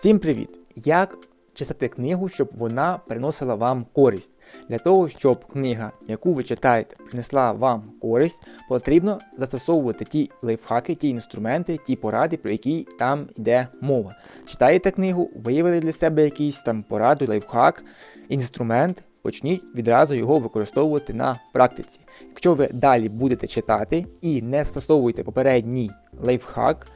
Всім привіт! Як читати книгу, щоб вона приносила вам користь? Для того, щоб книга, яку ви читаєте, принесла вам користь, потрібно застосовувати ті лайфхаки, ті інструменти, ті поради, про які там йде мова. Читаєте книгу, виявили для себе якийсь там пораду, лайфхак, інструмент. Почніть відразу його використовувати на практиці. Якщо ви далі будете читати і не застосовуєте попередній лайфхак,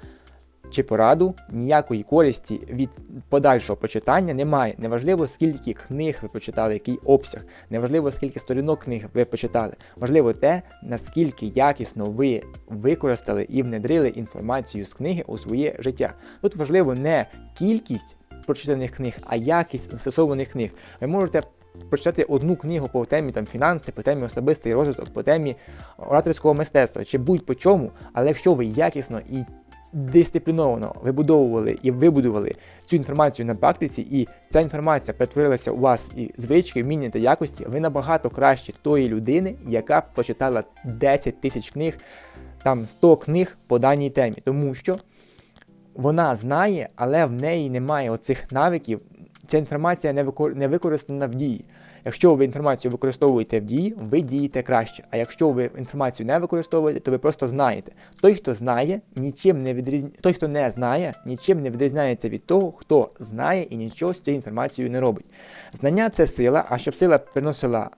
чи пораду, ніякої користі від подальшого почитання немає. Неважливо, скільки книг ви почитали, який обсяг, неважливо, скільки сторінок книг ви почитали. Важливо те, наскільки якісно ви використали і внедрили інформацію з книги у своє життя. Тут важливо не кількість прочитаних книг, а якість застосованих книг. Ви можете прочитати одну книгу по темі там фінанси, по темі особистий розвиток, по темі ораторського мистецтва чи будь-по чому, але якщо ви якісно і дисципліновано вибудовували і вибудували цю інформацію на практиці, і ця інформація перетворилася у вас і звички, вміння та якості, ви набагато краще тої людини, яка прочитала 10 тисяч книг, там 100 книг по даній темі, тому що вона знає, але в неї немає оцих навиків. Ця інформація не використана в дії. Якщо ви інформацію використовуєте в дії, ви дієте краще. А якщо ви інформацію не використовуєте, то ви просто знаєте. Той, хто знає, нічим не відрізня... той, хто не знає, нічим не відрізняється від того, хто знає і нічого з цією інформацією не робить. Знання це сила, а щоб сила приносила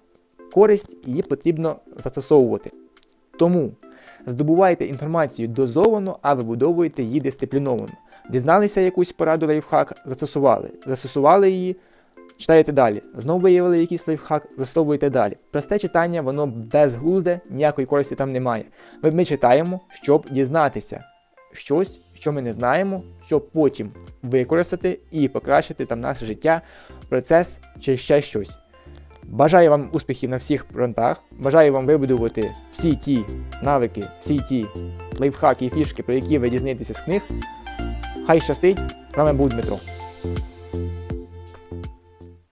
користь, її потрібно застосовувати. Тому здобувайте інформацію дозовано, а вибудовуєте її дисципліновано. Дізналися якусь пораду лайфхак, застосували. Застосували її, читаєте далі. Знову виявили якийсь лайфхак, застосовуєте далі. Просте читання, воно безглузде, ніякої користі там немає. Ми, ми читаємо, щоб дізнатися щось, що ми не знаємо, щоб потім використати і покращити там наше життя, процес чи ще щось. Бажаю вам успіхів на всіх фронтах. Бажаю вам вибудувати всі ті навики, всі ті лайфхаки і фішки, про які ви дізнаєтеся з книг. Хай щастить! З вами був Дмитро.